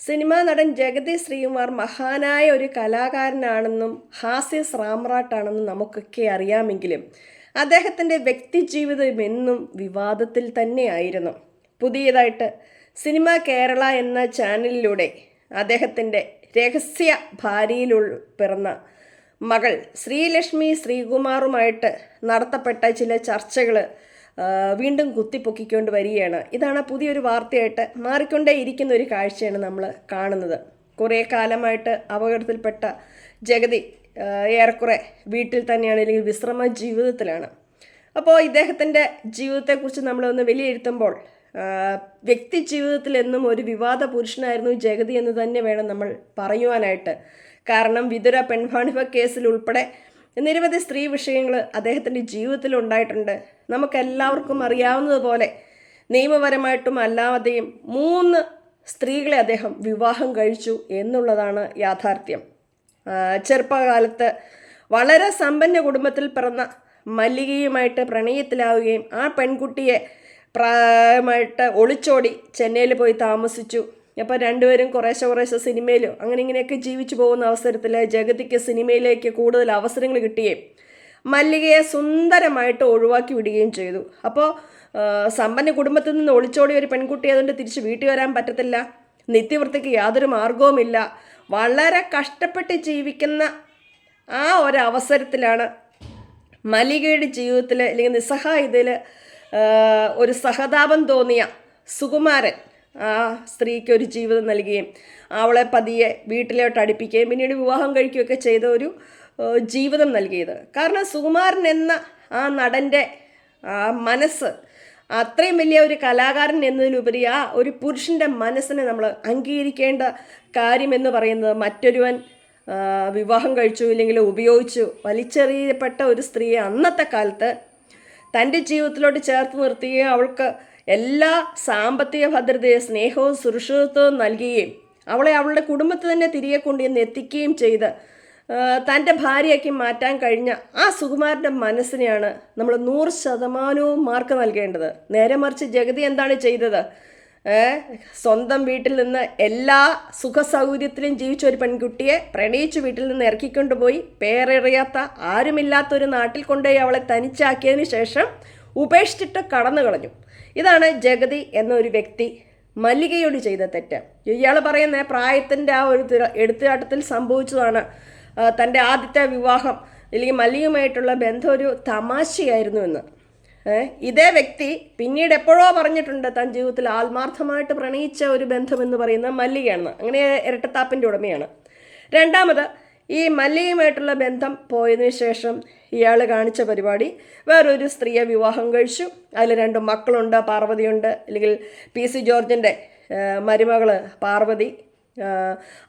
Cinema നടൻ ജഗതി ശ്രീകുമാർ മഹാനായ ഒരു കലാകാരനാണെന്നും ഹാസ്യ സാമ്രാട്ടാണെന്നും നമുക്കൊക്കെ അറിയാമെങ്കിലും അദ്ദേഹത്തിന്റെ വ്യക്തിജീവിതം എന്നും വിവാദത്തിൽ തന്നെയായിരുന്നു. പുതിയതായിട്ട് സിനിമ കേരള എന്ന ചാനലിലൂടെ അദ്ദേഹത്തിന്റെ രഹസ്യ ഭാര്യയിൽ പിറന്ന മകൾ ശ്രീലക്ഷ്മി ശ്രീകുമാറുമായിട്ട് നടത്തപ്പെട്ട ചില ചർച്ചകൾ വീണ്ടും കുത്തിപ്പൊക്കിക്കൊണ്ട് വരികയാണ്. ഇതാണ് പുതിയൊരു വാർത്തയായിട്ട് മാറിക്കൊണ്ടേ ഇരിക്കുന്ന ഒരു കാഴ്ചയാണ് നമ്മൾ കാണുന്നത്. കുറേ കാലമായിട്ട് അപകടത്തിൽപ്പെട്ട ജഗതി ഏറെക്കുറെ വീട്ടിൽ തന്നെയാണ് അല്ലെങ്കിൽ വിശ്രമ ജീവിതത്തിലാണ്. അപ്പോൾ ഇദ്ദേഹത്തിന്റെ ജീവിതത്തെക്കുറിച്ച് നമ്മളൊന്ന് വിലയിരുത്തുമ്പോൾ വ്യക്തി ജീവിതത്തിൽ എന്നും ഒരു വിവാദ പുരുഷനായിരുന്നു ജഗതി എന്ന് തന്നെ വേണം നമ്മൾ പറയുവാനായിട്ട്. കാരണം വിതുര പെൺവാണിഭ കേസിൽ ഉൾപ്പെടെ നിരവധി സ്ത്രീ വിഷയങ്ങൾ അദ്ദേഹത്തിന്റെ ജീവിതത്തിൽ ഉണ്ടായിട്ടുണ്ട് നമുക്കെല്ലാവർക്കും അറിയാവുന്നതുപോലെ നിയമപരമായിട്ടും അല്ലാതെയും മൂന്ന് സ്ത്രീകളെ അദ്ദേഹം വിവാഹം കഴിച്ചു എന്നുള്ളതാണ് യാഥാർത്ഥ്യം. ചെറുപ്പകാലത്ത് വളരെ സമ്പന്ന കുടുംബത്തിൽ പിറന്ന മല്ലികയുമായിട്ട് പ്രണയത്തിലാവുകയും ആ പെൺകുട്ടിയെ പ്രായമായിട്ട് ഒളിച്ചോടി ചെന്നൈയിൽ പോയി താമസിച്ചു. അപ്പോൾ രണ്ടുപേരും കുറേശ്ശെ കുറേശ്ശെ സിനിമയിലും അങ്ങനെ ഇങ്ങനെയൊക്കെ ജീവിച്ചു പോകുന്ന അവസരത്തിൽ ജഗതിക്ക് സിനിമയിലേക്ക് കൂടുതൽ അവസരങ്ങൾ കിട്ടുകയും മല്ലികയെ സുന്ദരമായിട്ട് ഒഴിവാക്കി വിടുകയും ചെയ്തു. അപ്പോൾ സമ്പന്ന കുടുംബത്തിൽ നിന്ന് ഒളിച്ചോടിയ ഒരു പെൺകുട്ടി അതുകൊണ്ട് തിരിച്ച് വീട്ടിൽ വരാൻ പറ്റത്തില്ല. നിത്യവൃത്തിക്ക് യാതൊരു മാർഗവുമില്ല വളരെ കഷ്ടപ്പെട്ട് ജീവിക്കുന്ന ആ ഒരു അവസരത്തിലാണ് മല്ലികയുടെ ജീവിതത്തിൽ അല്ലെങ്കിൽ നിസ്സഹായതയിൽ ഒരു സഹതാപം തോന്നിയ സുകുമാരൻ ആ സ്ത്രീക്ക് ഒരു ജീവിതം നൽകുകയും അവളെ പതിയെ വീട്ടിലോട്ട് അടുപ്പിക്കുകയും പിന്നീട് വിവാഹം കഴിക്കുകയൊക്കെ ചെയ്ത ഒരു ജീവിതം നൽകിയത്. കാരണം സുകുമാരൻ എന്ന ആ നടന്റെ മനസ്സ് അത്രയും വലിയ ഒരു കലാകാരൻ എന്നതിലുപരി ആ ഒരു പുരുഷന്റെ മനസ്സിനെ നമ്മൾ അംഗീകരിക്കേണ്ട കാര്യമെന്ന് പറയുന്നത് മറ്റൊരുവൻ വിവാഹം കഴിച്ചു ഇല്ലെങ്കിൽ ഉപയോഗിച്ചു വലിച്ചെറിയപ്പെട്ട ഒരു സ്ത്രീയെ അന്നത്തെ കാലത്ത് തന്റെ ജീവിതത്തിലോട്ട് ചേർത്ത് നിർത്തുകയും അവൾക്ക് എല്ലാ സാമ്പത്തിക ഭദ്രതയും സ്നേഹവും സുരക്ഷിതത്വവും നൽകുകയും അവളെ അവളുടെ കുടുംബത്തിൽ തന്നെ തിരികെ കൊണ്ടുവന്ന് എത്തിക്കുകയും ചെയ്ത് തന്റെ ഭാര്യയാക്കി മാറ്റാൻ കഴിഞ്ഞ ആ സുകുമാരന്റെ മനസ്സിനെയാണ് നമ്മൾ നൂറ് ശതമാനവും മാർക്ക് നൽകേണ്ടത്. നേരെ മറിച്ച് ജഗതി എന്താണ് ചെയ്തത്? സ്വന്തം വീട്ടിൽ നിന്ന് എല്ലാ സുഖ സൗകര്യത്തിലും ജീവിച്ച ഒരു പെൺകുട്ടിയെ പ്രണയിച്ച് വീട്ടിൽ നിന്ന് ഇറക്കിക്കൊണ്ടുപോയി. പേരറിയാത്ത ആരുമില്ലാത്ത ഒരു നാട്ടിൽ കൊണ്ടുപോയി അവളെ തനിച്ചാക്കിയതിന് ശേഷം ഉപേക്ഷിച്ചിട്ട് കടന്നു കളഞ്ഞു ഇതാണ് ജഗതി എന്നൊരു വ്യക്തി മല്ലികയോട് ചെയ്ത തെറ്റ്. ഇയാൾ പറയുന്ന പ്രായത്തിന്റെ ആ ഒരു എടുത്തുകാട്ടത്തിൽ സംഭവിച്ചതാണ് തന്റെ ആദ്യത്തെ വിവാഹം അല്ലെങ്കിൽ മല്ലികയുമായിട്ടുള്ള ബന്ധം ഒരു തമാശയായിരുന്നു എന്ന്. ഇതേ വ്യക്തി പിന്നീട് എപ്പോഴോ പറഞ്ഞിട്ടുണ്ട് താൻ ജീവിതത്തിൽ ആത്മാർത്ഥമായിട്ട് പ്രണയിച്ച ഒരു ബന്ധം എന്ന് പറയുന്നത് മല്ലികയാണ് അങ്ങനെ ഇരട്ടത്താപ്പിന്റെ ഉടമയാണ്. രണ്ടാമത് ഈ മല്ലിയുമായിട്ടുള്ള ബന്ധം പോയതിനു ശേഷം ഇയാൾ കാണിച്ച പരിപാടി. വേറൊരു സ്ത്രീയെ വിവാഹം കഴിച്ചു. അതിൽ രണ്ട് മക്കളുണ്ട് പാർവതിയുണ്ട്. അല്ലെങ്കിൽ പി സി ജോർജിന്റെ മരുമകൾ പാർവതി.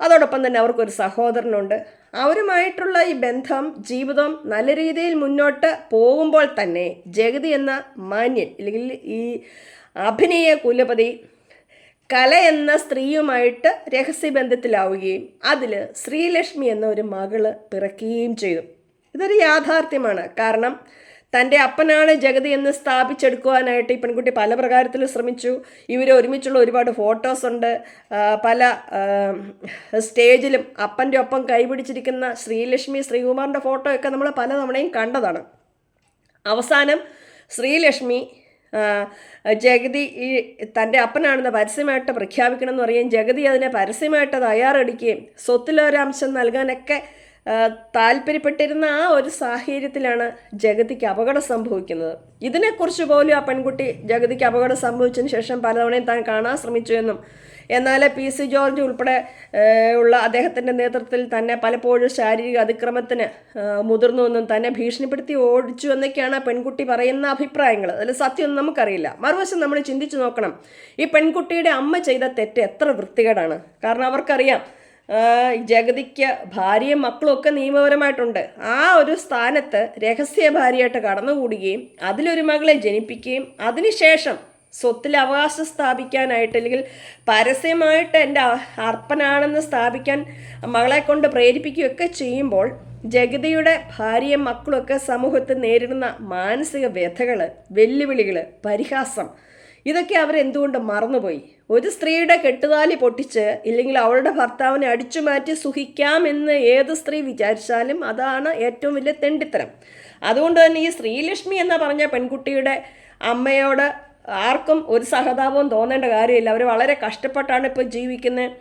അതോടൊപ്പം തന്നെ അവർക്കൊരു സഹോദരനുണ്ട്. അവരുമായിട്ടുള്ള ഈ ബന്ധം ജീവിതം നല്ല രീതിയിൽ മുന്നോട്ട് പോകുമ്പോൾ തന്നെ ജഗതി എന്ന മാന്യൻ അല്ലെങ്കിൽ ഈ അഭിനയ കുലപതി കല എന്ന സ്ത്രീയുമായിട്ട് രഹസ്യബന്ധത്തിലാവുകയും അതിൽ ശ്രീലക്ഷ്മി എന്ന ഒരു മകൾ പിറക്കുകയും ചെയ്തു. ഇതൊരു യാഥാർത്ഥ്യമാണ്. കാരണം തന്റെ അപ്പനാണ് ജഗതി എന്ന് സ്ഥാപിച്ചെടുക്കുവാനായിട്ട് ഈ പെൺകുട്ടി പല പ്രകാരത്തിൽ ശ്രമിച്ചു. ഇവർ ഒരുമിച്ചുള്ള ഒരുപാട് ഫോട്ടോസ് ഉണ്ട്. പല സ്റ്റേജിലും അപ്പന്റെ ഒപ്പം കൈപിടിച്ചിരിക്കുന്ന ശ്രീലക്ഷ്മി ശ്രീകുമാറിന്റെ ഫോട്ടോ ഒക്കെ നമ്മൾ പലതവണയും കണ്ടതാണ്. അവസാനം ശ്രീലക്ഷ്മി ജഗതി ഈ തന്റെ അപ്പനാണെന്ന് പരസ്യമായിട്ട് പ്രഖ്യാപിക്കണം എന്ന് പറയുകയും ജഗതി അതിനെ പരസ്യമായിട്ട് തയ്യാറെടുക്കുകയും സ്വത്തിലൊരംശം നൽകാനൊക്കെ താല്പര്യപ്പെട്ടിരുന്ന ആ ഒരു സാഹചര്യത്തിലാണ് ജഗതിക്ക് അപകടം സംഭവിക്കുന്നത്. ഇതിനെക്കുറിച്ച് പോലും ആ പെൺകുട്ടി ജഗതിക്ക് അപകടം സംഭവിച്ചതിന് ശേഷം പലതവണയും താൻ കാണാൻ ശ്രമിച്ചു എന്നും എന്നാൽ പി സി ജോർജ് ഉൾപ്പെടെ ഉള്ള അദ്ദേഹത്തിന്റെ നേതൃത്വത്തിൽ തന്നെ പലപ്പോഴും ശാരീരിക അതിക്രമത്തിന് ഏഹ്, മുതിർന്നു എന്നും തന്നെ ഭീഷണിപ്പെടുത്തി ഓടിച്ചു എന്നൊക്കെയാണ് ആ പെൺകുട്ടി പറയുന്ന അഭിപ്രായങ്ങൾ. അതിൽ സത്യമൊന്നും നമുക്കറിയില്ല. മറുവശം നമ്മൾ ചിന്തിച്ചു നോക്കണം. ഈ പെൺകുട്ടിയുടെ അമ്മ ചെയ്ത തെറ്റ് എത്ര വൃത്തികേടാണ്. കാരണം അവർക്കറിയാം ജഗതിക്ക് ഭാര്യയും മക്കളും ഒക്കെ നിയമപരമായിട്ടുണ്ട്. ആ ഒരു സ്ഥാനത്ത് രഹസ്യ ഭാര്യയായിട്ട് കടന്നുകൂടുകയും അതിലൊരു മകളെ ജനിപ്പിക്കുകയും അതിനുശേഷം സ്വത്തിൽ അവകാശം സ്ഥാപിക്കാനായിട്ട് അല്ലെങ്കിൽ പരസ്യമായിട്ട് എന്റെ അർപ്പനാണെന്ന് സ്ഥാപിക്കാൻ മകളെ കൊണ്ട് പ്രേരിപ്പിക്കുകയൊക്കെ ചെയ്യുമ്പോൾ ജഗതിയുടെ ഭാര്യയും മക്കളൊക്കെ സമൂഹത്തിൽ നേരിടുന്ന മാനസിക വ്യഥകൾ വെല്ലുവിളികൾ പരിഹാസം ഇതൊക്കെ അവരെന്തുകൊണ്ട് മറന്നുപോയി? ഒരു സ്ത്രീയുടെ കെട്ടുതാലി പൊട്ടിച്ച് ഇല്ലെങ്കിൽ അവളുടെ ഭർത്താവിനെ അടിച്ചു മാറ്റി സുഖിക്കാമെന്ന് ഏത് സ്ത്രീ വിചാരിച്ചാലും അതാണ് ഏറ്റവും വലിയ തെണ്ടിത്തരം. അതുകൊണ്ട് തന്നെ ഈ ശ്രീലക്ഷ്മി എന്ന പറഞ്ഞ പെൺകുട്ടിയുടെ അമ്മയോട് ആർക്കും ഒരു സഹതാപവും തോന്നേണ്ട കാര്യമില്ല. അവർ വളരെ കഷ്ടപ്പെട്ടാണ് ഇപ്പോൾ ജീവിക്കുന്നത്.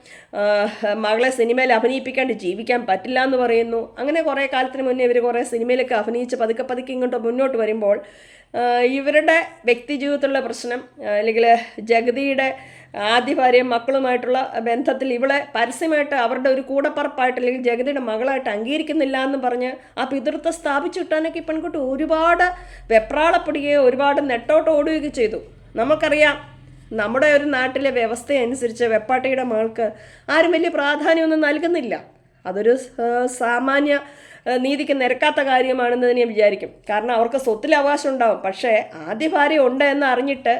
മകളെ സിനിമയിൽ അഭിനയിപ്പിക്കാണ്ട് ജീവിക്കാൻ പറ്റില്ല എന്ന് പറയുന്നു. അങ്ങനെ കുറേ കാലത്തിന് മുന്നേ ഇവർ കുറേ സിനിമയിലൊക്കെ അഭിനയിച്ച് പതുക്കെ പതുക്കെ ഇങ്ങോട്ട് മുന്നോട്ട് വരുമ്പോൾ ഇവരുടെ വ്യക്തി ജീവിതത്തിലുള്ള പ്രശ്നം അല്ലെങ്കിൽ ജഗതിയുടെ ആദ്യ ഭാര്യയും മക്കളുമായിട്ടുള്ള ബന്ധത്തിൽ ഇവളെ പരസ്യമായിട്ട് അവരുടെ ഒരു കൂടപ്പറപ്പായിട്ട് അല്ലെങ്കിൽ ജഗതിയുടെ മകളായിട്ട് അംഗീകരിക്കുന്നില്ല എന്ന് പറഞ്ഞ് ആ പിതൃത്വം സ്ഥാപിച്ചു കിട്ടാനൊക്കെ പെൺകുട്ടി ഒരുപാട് വെപ്രാളപ്പെടുകയോ ഒരുപാട് നെട്ടോട്ട് ഓടുകയൊക്കെ ചെയ്തു. നമുക്കറിയാം നമ്മുടെ ഒരു നാട്ടിലെ വ്യവസ്ഥയനുസരിച്ച് വെപ്പാട്ടിയുടെ മകൾക്ക് ആരും വലിയ പ്രാധാന്യമൊന്നും നൽകുന്നില്ല. അതൊരു സാമാന്യ നീതിക്ക് നിരക്കാത്ത കാര്യമാണെന്ന് തന്നെ ഞാൻ വിചാരിക്കും. കാരണം അവർക്ക് സ്വത്തിൽ അവകാശം ഉണ്ടാവും. പക്ഷേ ആദ്യ ഭാര്യ ഉണ്ട് എന്ന് അറിഞ്ഞിട്ട്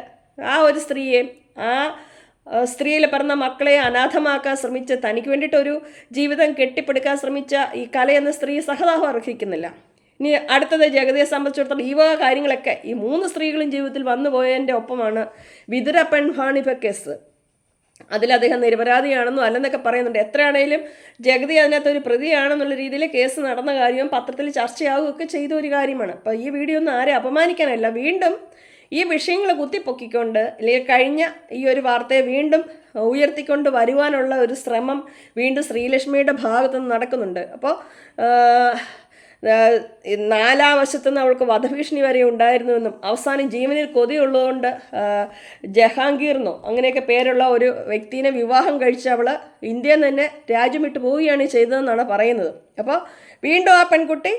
ആ ഒരു സ്ത്രീയെ ആ സ്ത്രീയിൽ പിറന്ന മക്കളെ അനാഥമാക്കാൻ ശ്രമിച്ച് തനിക്ക് വേണ്ടിയിട്ടൊരു ജീവിതം കെട്ടിപ്പടുക്കാൻ ശ്രമിച്ച ഈ കലയെന്ന സ്ത്രീ സഹതാപം അർഹിക്കുന്നില്ല. ഇനി അടുത്തത് ജഗതിയെ സംബന്ധിച്ചിടത്തോളം ഈ വക കാര്യങ്ങളൊക്കെ ഈ മൂന്ന് സ്ത്രീകളും ജീവിതത്തിൽ വന്നുപോയതിന്റെ ഒപ്പമാണ് വിതുര പെൺഭാണിപ കേസ്. അതിൽ അദ്ദേഹം നിരപരാധിയാണെന്നോ അല്ലെന്നൊക്കെ പറയുന്നുണ്ട്. എത്രയാണേലും ജഗതി അതിനകത്ത് ഒരു പ്രതിയാണെന്നുള്ള രീതിയിൽ കേസ് നടന്ന കാര്യവും പത്രത്തിൽ ചർച്ചയാവുകയൊക്കെ ചെയ്ത ഒരു കാര്യമാണ്. അപ്പോൾ ഈ വീഡിയോ ഒന്നും ആരെ അപമാനിക്കാനല്ല. വീണ്ടും ഈ വിഷയങ്ങൾ കുത്തിപ്പൊക്കിക്കൊണ്ട് അല്ലെങ്കിൽ കഴിഞ്ഞ ഈ ഒരു വാർത്തയെ വീണ്ടും ഉയർത്തിക്കൊണ്ട് വരുവാനുള്ള ഒരു ശ്രമം വീണ്ടും ശ്രീലക്ഷ്മിയുടെ ഭാഗത്തുനിന്ന് നടക്കുന്നുണ്ട്. അപ്പോൾ നാലാം വശത്തുനിന്ന് അവൾക്ക് വധഭീഷണി വരെ ഉണ്ടായിരുന്നുവെന്നും അവസാനം ജീവനിൽ കൊതിയുള്ളതുകൊണ്ട് ജഹാംഗീർ ജഹാംഗീർന്നോ അങ്ങനെയൊക്കെ പേരുള്ള ഒരു വ്യക്തിനെ വിവാഹം കഴിച്ച് അവൾ ഇന്ത്യയിൽ നിന്ന് രാജ്യം വിട്ടു പോവുകയാണ് ചെയ്തതെന്നാണ് പറയുന്നത്. അപ്പോൾ വീണ്ടും ആ പെൺകുട്ടി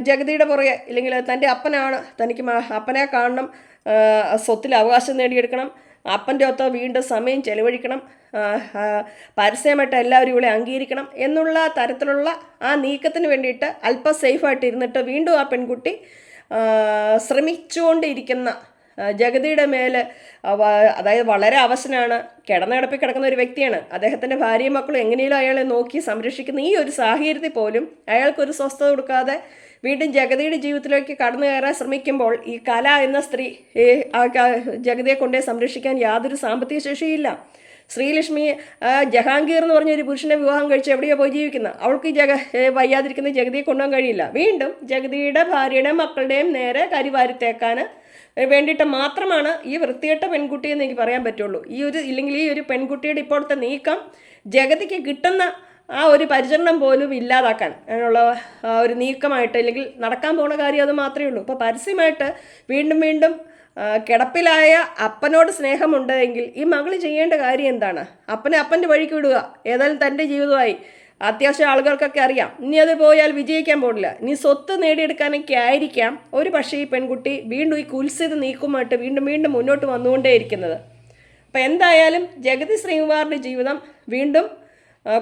ജഗതിയുടെ പുറകെ ഇല്ലെങ്കിൽ തന്റെ അപ്പനാണ് തനിക്ക് അപ്പനെ കാണണം സ്വത്തിൽ അവകാശം നേടിയെടുക്കണം അപ്പന്റെ ഒത്ത വീണ്ടും സമയം ചെലവഴിക്കണം പരസ്യമായിട്ട് എല്ലാവരും ഇവിടെ അംഗീകരിക്കണം എന്നുള്ള തരത്തിലുള്ള ആ നീക്കത്തിന് വേണ്ടിയിട്ട് അല്പം സേഫായിട്ട് ഇരുന്നിട്ട് വീണ്ടും ആ പെൺകുട്ടി ശ്രമിച്ചുകൊണ്ടിരിക്കുന്ന ജഗതിയുടെ മേൽ അതായത് വളരെ അവശനാണ് കിടന്ന കിടപ്പിൽ കിടക്കുന്ന ഒരു വ്യക്തിയാണ്. അദ്ദേഹത്തിന്റെ ഭാര്യയും മക്കളും എങ്ങനെയും അയാളെ നോക്കി സംരക്ഷിക്കുന്ന ഈ ഒരു സാഹചര്യത്തിൽ പോലും അയാൾക്കൊരു സ്വസ്ഥത കൊടുക്കാതെ വീണ്ടും ജഗതിയുടെ ജീവിതത്തിലേക്ക് കടന്നു കയറാൻ ശ്രമിക്കുമ്പോൾ ഈ കല എന്ന സ്ത്രീ ജഗതിയെ കൊണ്ടേ സംരക്ഷിക്കാൻ യാതൊരു സാമ്പത്തിക ശേഷിയില്ല. ശ്രീലക്ഷ്മി ജഹാംഗീർ എന്ന് പറഞ്ഞ ഒരു പുരുഷനെ വിവാഹം കഴിച്ച് എവിടെയോ പോയി ജീവിക്കുന്നത് അവൾക്ക് ജഗ വയ്യാതിരിക്കുന്ന ജഗതിയെ കൊണ്ടുപോകാൻ കഴിയില്ല. വീണ്ടും ജഗതിയുടെ ഭാര്യയുടെയും മക്കളുടെയും നേരെ കരിവാരിത്തേക്കാൻ വേണ്ടിയിട്ട് മാത്രമാണ് ഈ വൃത്തികെട്ട പെൺകുട്ടി എന്ന് എനിക്ക് പറയാൻ പറ്റുള്ളൂ. ഈ ഒരു ഇല്ലെങ്കിൽ ഈ ഒരു പെൺകുട്ടിയുടെ ഇപ്പോഴത്തെ നീക്കം ജഗതിക്ക് കിട്ടുന്ന ആ ഒരു പരിചരണം പോലും ഇല്ലാതാക്കാൻ അതിനുള്ള ഒരു നീക്കമായിട്ട് അല്ലെങ്കിൽ നടക്കാൻ പോണ കാര്യം അത് മാത്രമേ ഉള്ളൂ. ഇപ്പോൾ പരസ്യമായിട്ട് വീണ്ടും വീണ്ടും കിടപ്പിലായ അപ്പനോട് സ്നേഹമുണ്ട് എങ്കിൽ ഈ മകൾ ചെയ്യേണ്ട കാര്യം എന്താണ്? അപ്പനെ അപ്പന്റെ വഴിക്ക് വിടുക. ഏതായാലും തന്റെ ജീവിതമായി. അത്യാവശ്യം ആളുകൾക്കൊക്കെ അറിയാം. ഇനി അത് പോയാൽ വിജയിക്കാൻ പോകില്ല ഇനി സ്വത്ത് നേടിയെടുക്കാനൊക്കെ ആയിരിക്കാം. ഒരു പക്ഷേ ഈ പെൺകുട്ടി വീണ്ടും ഈ കുൽസിത നീക്കുമായിട്ട് വീണ്ടും വീണ്ടും മുന്നോട്ട് വന്നുകൊണ്ടേയിരിക്കുന്നത്. അപ്പം എന്തായാലും ജഗതി ശ്രീകുമാറിന്റെ ജീവിതം വീണ്ടും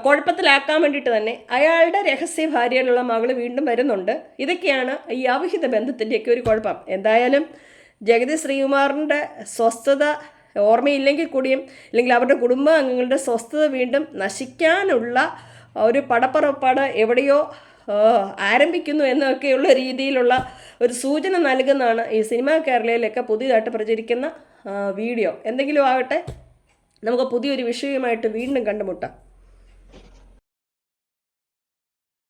കുഴപ്പത്തിലാക്കാൻ വേണ്ടിയിട്ട് തന്നെ അയാളുടെ രഹസ്യ ഭാര്യയിലുള്ള മകൾ വീണ്ടും വരുന്നുണ്ട്. ഇതൊക്കെയാണ് ഈ അവിഹിത ബന്ധത്തിന്റെയൊക്കെ ഒരു കുഴപ്പം. എന്തായാലും ജഗതി ശ്രീകുമാറിന്റെ സ്വസ്ഥത ഓർമ്മയില്ലെങ്കിൽ കൂടിയും അല്ലെങ്കിൽ അവരുടെ കുടുംബാംഗങ്ങളുടെ സ്വസ്ഥത വീണ്ടും നശിക്കാനുള്ള ഒരു പടപ്പുറപ്പാട് എവിടെയോ ആരംഭിക്കുന്നു എന്നൊക്കെയുള്ള രീതിയിലുള്ള ഒരു സൂചന നൽകുന്നതാണ് ഈ സിനിമാ കേരളയിലൊക്കെ പുതിയതായിട്ട് പ്രചരിക്കുന്ന വീഡിയോ. എന്തെങ്കിലും ആകട്ടെ നമുക്ക് പുതിയൊരു വിഷയവുമായിട്ട് വീണ്ടും കണ്ടുമുട്ടാം.